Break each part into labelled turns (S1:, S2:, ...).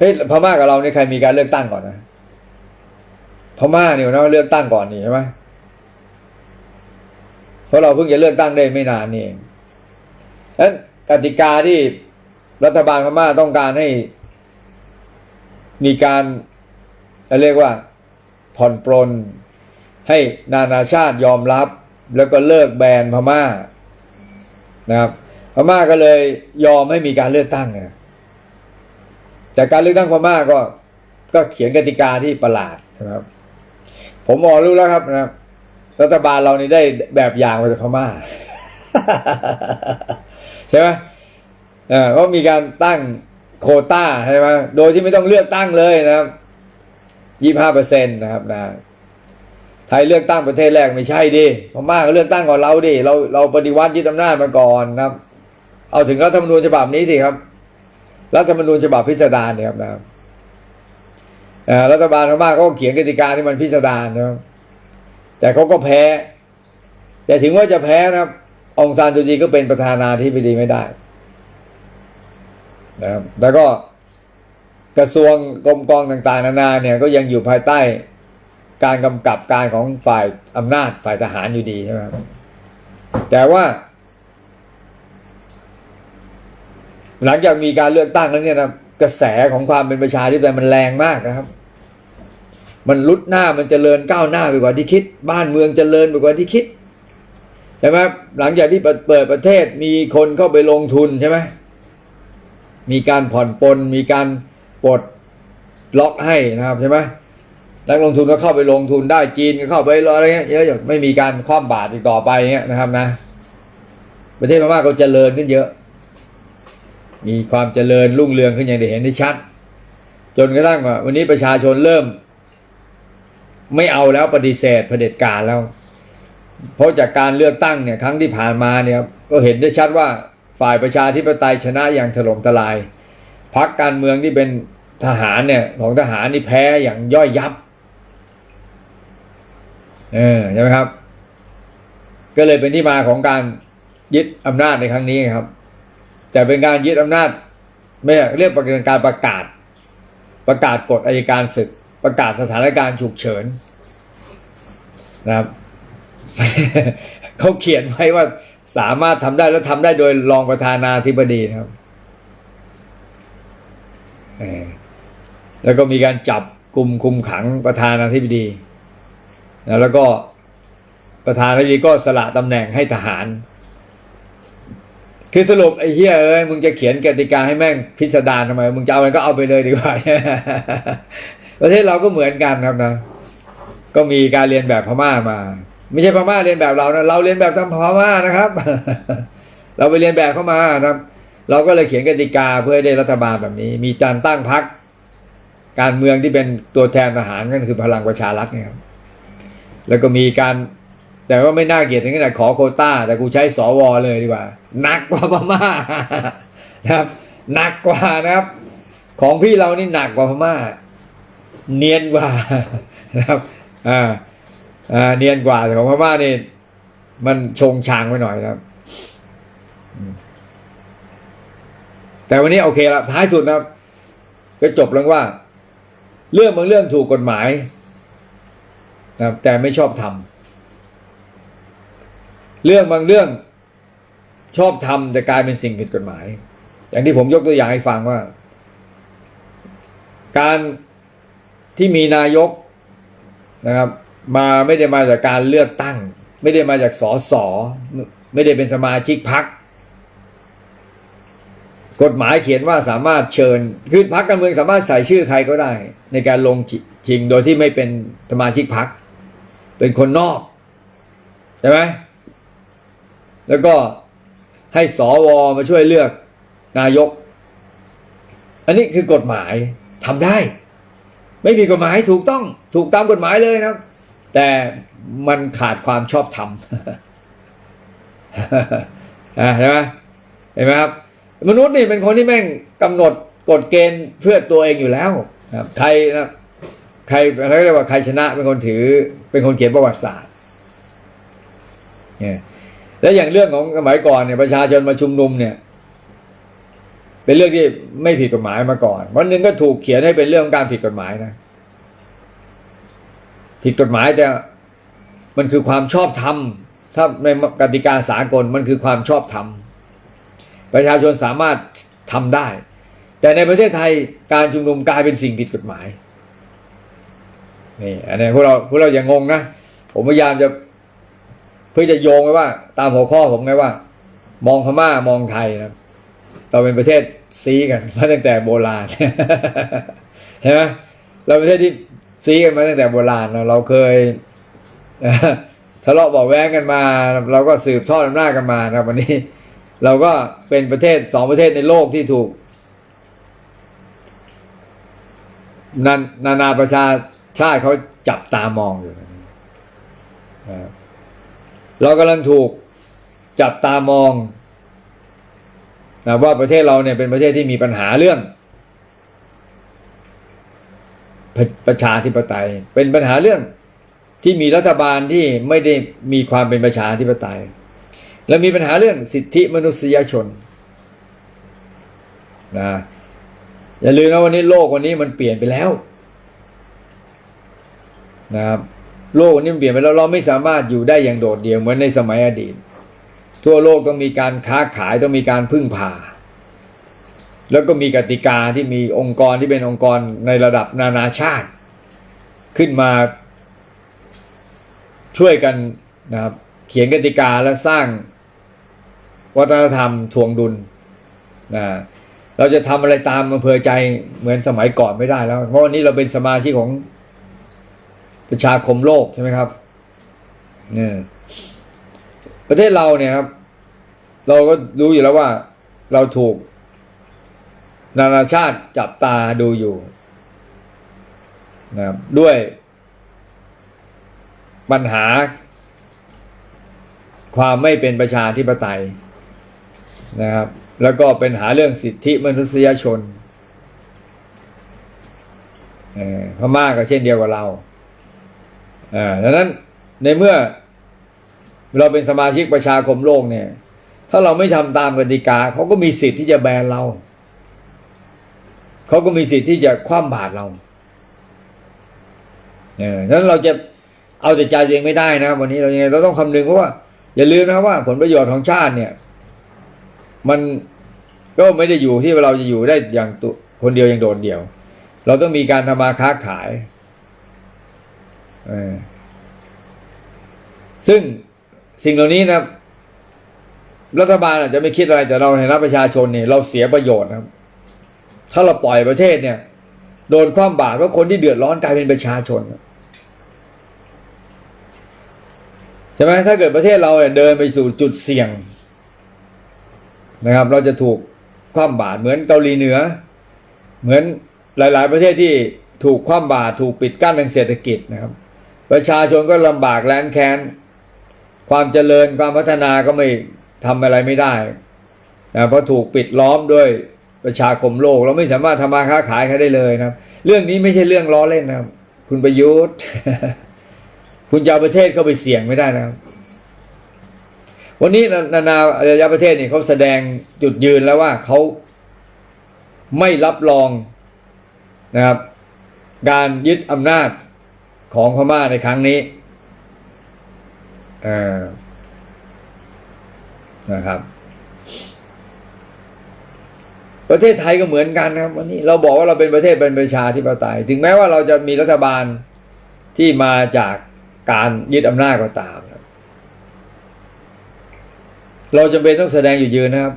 S1: เฮ้ยพม่ากับเราเนี่ยใครมีการเลือกตั้งก่อนนะพม่าเนี่ยนะเลือกตั้งก่อนนี่ใช่ไหมเพราะเราเพิ่งจะเลือกตั้งได้ไม่นานนี่เองดังนั้นกติกาที่รัฐบาลพม่าต้องการให้ มีการเรียกว่าผ่อนปลนให้นานาชาติยอมรับ แล้วก็เลิกแบนพม่านะครับพม่าก็เลยยอมให้มีการเลือกตั้งเนี่ย แต่การเลือกตั้งพม่าก็ ก็เขียนกติกาที่ประหลาดนะครับ ผมมองรู้แล้วครับนะครับ รัฐบาลเรานี่ได้แบบอย่างมาจากพม่า ใช่ไหมเออเขามีการตั้งโคต้าใช่ไหมโดยที่ไม่ต้องเลือกตั้งเลยนะครับยี่ห้าเปอร์เซ็นต์นะครับนะไทยเลือกตั้งประเทศแรกไม่ใช่ดิพม่าก็เลือกตั้งก่อนเราดิเราเราปฏิวัติยึดอำนาจมาก่อนนะครับ เอาถึงรัฐธรรมนูญฉบับนี้สิครับ รัฐธรรมนูญฉบับพิสดารเนี่ยครับนะครับรัฐบาลพม่าเขาก็เขียนกติกาที่มันพิสดารนะครับ แต่เขาก็แพ้ แต่ถึงว่าจะแพ้นะครับองซานซูจีก็เป็นประธานาธิบดีไม่ได้นะครับแล้วก็กระทรวงกรมกองต่างๆ นานาเนี่ยก็ยังอยู่ภายใต้การกำกับการของฝ่ายอำนาจฝ่ายทหารอยู่ดีใช่ไหมแต่ว่า หลังจากมีการเลือกตั้งแล้วเนี่ยนะกระแสของความเป็นประชาธิปไตยมันแรงมากนะครับ มันลุดหน้ามันจเจริญก้าวหน้าไปกว่าที่คิด บ้านเมืองจเจริญไปกว่าที่คิดใช่ไหมหลังจากที่เปิดประเทศมีคนเข้าไปลงทุนใช่ไหมมีการผ่อนปลนมีการปลดล็อกให้นะครับใช่ไหมนักลงทุนก็เข้าไปลงทุนได้จีนก็เข้าไปอะไรเงี้ยเยอะๆไม่มีการคว่ำบาตรอีกต่อไปเงี้ยนะครับนะ ประเทศพม่าก็เจริญขึ้นเยอะ มีความเจริญรุ่งเรืองขึ้นอย่างได้เห็นได้ชัด จนกระทั่งว่าวันนี้ประชาชนเริ่ม ไม่เอาแล้วปฏิเสธเผด็จการแล้ว เพราะจากการเลือกตั้งเนี่ยครั้งที่ผ่านมาเนี่ยครับก็เห็นได้ชัดว่าฝ่ายประชาธิปไตยชนะอย่างถล่มทลายพรรคการเมืองที่เป็นทหารเนี่ยของทหารนี่แพ้อย่างย่อยยับเออใช่ไหมครับ ก็เลยเป็นที่มาของการยึดอำนาจในครั้งนี้ครับ แต่เป็นการยึดอำนาจ ไม่เรียกเป็นการประกาศ ประกาศกฎอัยการศึก ประกาศสถานการณ์ฉุกเฉินนะครับเขาเขียนไว้ว่าสามารถทำได้แล้วทำได้โดยรองประธานาธิบดีครับแล้วก็มีการจับกลุ่มคุมขังประธานาธิบดีแล้วก็ประธานาธิบดีก็สละตำแหน่งให้ทหาร คือสรุปไอ้เหี้ยเอ้ยมึงจะเขียนกติกาให้แม่งพิสดารทำไม มึงจะเอามันก็เอาไปเลยดีกว่า ประเทศเราก็เหมือนกันครับนะ ก็มีการเรียนแบบพม่ามา ไม่ใช่พม่าเรียนแบบเรานะ เราเรียนแบบทำพม่านะครับ เราไปเรียนแบบเข้ามานะครับ เราก็เลยเขียนกติกาเพื่อให้ได้รัฐบาลแบบนี้ มีการตั้งพรรคการเมืองที่เป็นตัวแทนทหารนั่นคือพลังประชารัฐเนี่ยครับ แล้วก็มีการ แต่ว่าไม่น่าเกลียดถึงขนาดขอโคต้า แต่กูใช้สวเลยดีกว่าหนักกว่าพม่านะครับหนักกว่านะครับ ของพี่เรานี่หนักกว่าพม่า เนียนกว่านะครับอ่าอ่าเนียนกว่าแต่ของพม่านี่มันชงชางไปหน่อยนะครับ แต่วันนี้โอเคละท้ายสุดนะครับ ก็จบแล้วว่า เรื่องบางเรื่องถูกกฎหมายนะครับแต่ไม่ชอบทำ เรื่องบางเรื่องชอบทำแต่กลายเป็นสิ่งผิดกฎหมาย อย่างที่ผมยกตัวอย่างให้ฟังว่า การที่มีนายกนะครับ มาไม่ได้มาจากการเลือกตั้ง ไม่ได้มาจากสสไม่ได้เป็นสมาชิกพรรคกฎหมายเขียนว่าสามารถเชิญคือพรรคการเมืองสามารถใส่ชื่อใครก็ได้ ในการลงชิงโดยที่ไม่เป็นสมาชิกพรรคเป็นคนนอกใช่ไหม แล้วก็ให้สวมาช่วยเลือกนายก อันนี้คือกฎหมายทำได้ ไม่มีกฎหมายถูกต้องถูกตามกฎหมายเลยนะครับ แต่มันขาดความชอบธรรมใช่ไหมเห็นไหมครับ มนุษย์นี่เป็นคนที่แม่งกำหนดกฎเกณฑ์เพื่อตัวเองอยู่แล้วครับใครนะใครเรียกว่าใครชนะเป็นคนถือเป็นคนเขียนประวัติศาสตร์เนี่ย และอย่างเรื่องของสมัยก่อนเนี่ยประชาชนมาชุมนุมเนี่ย เป็นเรื่องที่ไม่ผิดกฎหมายมาก่อน วันหนึ่งก็ถูกเขียนให้เป็นเรื่องการผิดกฎหมายนะ ผิดกฎหมายแต่มันคือความชอบธรรมถ้าในกติกาสากลมันคือความชอบธรรมประชาชนสามารถทำได้ แต่ในประเทศไทยการชุมนุมกลายเป็นสิ่งผิดกฎหมายนี่อันนี้พวกเราพวกเราอย่างงงนะ ผมพยายามจะ เพื่อจะโยงไว้ว่า ตามหัวข้อผมไงว่า มองพม่ามองไทยนะเราเป็นประเทศซีกันมาตั้งแต่โบราณเห็นไหมเราเป็นประเทศที่ซีกันมาตั้งแต่โบราณเราเราเคยทะเลาะเบาะแว้งกันมา เราก็สืบทอดอำนาจกันมานะครับวันนี้ เราก็เป็นประเทศสองประเทศในโลกที่ถูกนานานาประชาชาติเขาจับตามองอยู่นะ เรากำลังถูกจับตามองนะว่าประเทศเราเนี่ยเป็นประเทศที่มีปัญหาเรื่องประประชาธิปไตย เป็นปัญหาเรื่องที่มีรัฐบาลที่ไม่ได้มีความเป็นประชาธิปไตย และมีปัญหาเรื่องสิทธิมนุษยชนนะอย่าลืมนะวันนี้โลกวันนี้มันเปลี่ยนไปแล้วนะครับ โลกวันนี้มันเปลี่ยนไปแล้วเราไม่สามารถอยู่ได้อย่างโดดเดี่ยวเหมือนในสมัยอดีต ทั่วโลกต้องมีการค้าขายต้องมีการพึ่งพา แล้วก็มีกติกาที่มีองค์กรที่เป็นองค์กรในระดับนานาชาติ ขึ้นมาช่วยกันนะครับเขียนกติกาและสร้างวัฒนธรรมทวงดุลนะเราจะทำอะไรตามอำเภอใจเหมือนสมัยก่อนไม่ได้แล้ว เพราะวันนี้เราเป็นสมาชิกของ ประชาคมโลกใช่ไหมครับเนี่ยประเทศเราเนี่ยครับ เราก็รู้อยู่แล้วว่า เราถูก นานาชาติจับตาดูอยู่นะครับด้วย ปัญหา ความไม่เป็นประชาธิปไตยนะครับ แล้วก็เป็นหาเรื่องสิทธิมนุษยชนเออพม่าก็เช่นเดียวกับเรา อ่าดังนั้นในเมื่อเราเป็นสมาชิกประชาคมโลกเนี่ย ถ้าเราไม่ทำตามกติกาเขาก็มีสิทธิ์ที่จะแบนเรา เขาก็มีสิทธิ์ที่จะคว่ำบาตรเราเออดังนั้นเราจะเอาแต่ใจตัวเองไม่ได้นะ วันนี้เรายังไงเราต้องคำนึงเพราะว่า อย่าลืมนะครับว่า ผลประโยชน์ของชาติเนี่ย มันก็ไม่ได้อยู่ที่เราจะอยู่ได้อย่างตัวคนเดียวอย่างโดดเดี่ยว เราต้องมีการทำมาค้าขาย ซึ่งสิ่งเหล่านี้นะรัฐบาลอาจจะไม่คิดอะไรแต่เราในฐานะประชาชนเนี่ยเราเสียประโยชน์นะครับ ถ้าเราปล่อยประเทศเนี่ย โดนความบาดเพราะคนที่เดือดร้อนกลายเป็นประชาชนใช่ไหมถ้าเกิดประเทศเราเนี่ยเดินไปสู่จุดเสี่ยง นะครับ เราจะถูกคว่ำบาตรเหมือนเกาหลีเหนือ เหมือนหลาย ๆ ประเทศที่ถูกคว่ำบาตรถูกปิดกั้นทางเศรษฐกิจนะครับ ประชาชนก็ลำบากแล้นแค้น ความเจริญความพัฒนาก็ไม่ทำอะไรไม่ได้นะเพราะถูกปิดล้อมด้วยประชาคมโลก เราไม่สามารถทำมาค้าขายใครได้เลยนะเรื่องนี้ไม่ใช่เรื่องล้อเล่นนะคุณประยุทธ์ คุณจะเอาประเทศเข้าไปเสี่ยงไม่ได้นะวันนี้นานาอารยประเทศเนี่ยเขาแสดงจุดยืนแล้วว่าเขาไม่รับรองนะครับการยึดอำนาจ ของพม่าในครั้งนี้นะครับ ประเทศไทยก็เหมือนกันนะครับวันนี้เราบอกว่าเราเป็นประเทศเป็นประชาธิปไตย ถึงแม้ว่าเราจะมีรัฐบาลที่มาจากการยึดอำนาจก็ตามเราจำเป็นต้องแสดงอยู่ยืนนะครับ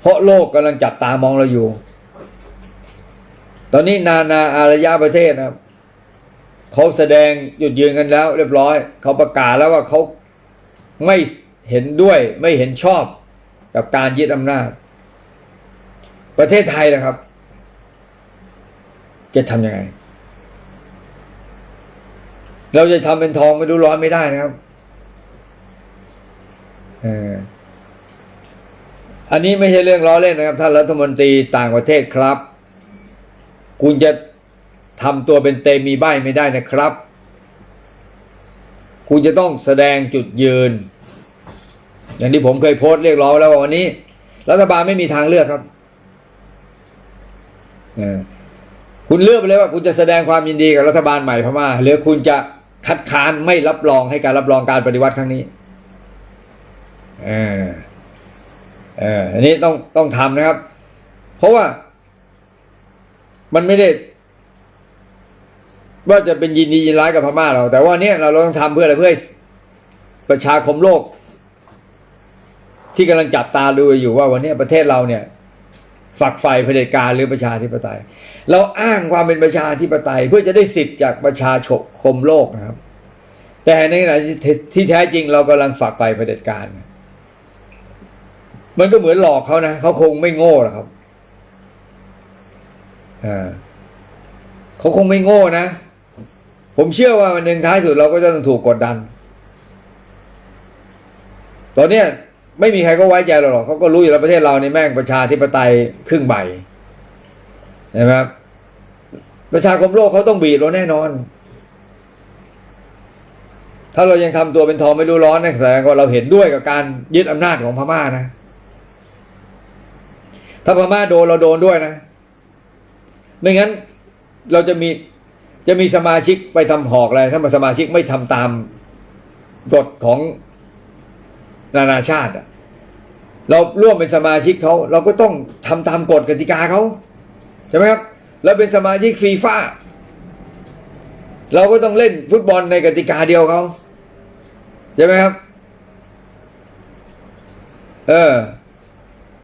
S1: เพราะโลกกำลังจับตามองเราอยู่ ตอนนี้นานาอารยะประเทศนะครับเขาแสดงหยุดยืนกันแล้ว เรียบร้อย เขาประกาศแล้วว่าเขาไม่เห็นด้วยไม่เห็นชอบกับการยึดอำนาจ ประเทศไทยนะครับ จะทำยังไง เราจะทำเป็นทองไม่รู้ร้อนไม่ได้นะครับอันนี้ไม่ใช่เรื่องล้อเล่นนะครับท่านรัฐมนตรีต่างประเทศครับ คุณจะทำตัวเป็นเตมีใบไม่ได้นะครับ คุณจะต้องแสดงจุดยืน อย่างที่ผมเคยโพสต์เรียกร้องแล้วว่าวันนี้ รัฐบาลไม่มีทางเลือกครับคุณเลือกไปเลยว่าคุณจะแสดงความยินดีกับรัฐบาลใหม่พม่าหรือคุณจะคัดค้านไม่รับรองให้การรับรองการปฏิวัติครั้งนี้เออเอออันนี้ต้องต้องทำนะครับ เพราะว่า มันไม่ได้ว่าจะเป็นยินดียินร้ายกับพม่าเรา แต่ว่าเนี่ยเราต้องทำเพื่ออะไรเพื่อประชาคมโลก ที่กำลังจับตาดูอยู่ว่าวันนี้ประเทศเราเนี่ย ฝักใฝ่เผด็จการหรือประชาธิปไตย เราอ้างความเป็นประชาธิปไตย เพื่อจะได้สิทธิ์จากประชาชนคมโลกนะครับ แต่ในขณะที่แท้จริงเรากำลังฝักใฝ่เผด็จการ มันก็เหมือนหลอกเขานะเขาคงไม่โง่หรอกครับ เขาคงไม่โง่นะ ผมเชื่อว่าวันหนึ่งท้ายสุดเราก็จะต้องถูกกดดัน ตอนเนี้ยไม่มีใครก็ไว้ใจเราหรอกเขาก็รู้อยู่แล้วประเทศเราในแม่งประชาธิปไตยครึ่งใบใช่ไหมครับประชาคมโลกเขาต้องบีบเราแน่นอน ถ้าเรายังทำตัวเป็นทองไม่รู้ร้อนนั่นแสดงว่าเราเห็นด้วยกับการยึดอำนาจของพม่านะ ถ้าพม่าโดนเราโดนด้วยนะ ไม่งั้นเราจะมีจะมีสมาชิกไปทำหอกอะไรถ้ามาสมาชิกไม่ทำตามกฎของนานาชาติเราร่วมเป็นสมาชิกเขาเราก็ต้องทำตามกฎกติกาเขาใช่ไหมครับเราเป็นสมาชิกฟีฟ่าเราก็ต้องเล่นฟุตบอลในกติกาเดียวเขาใช่ไหมครับ เออ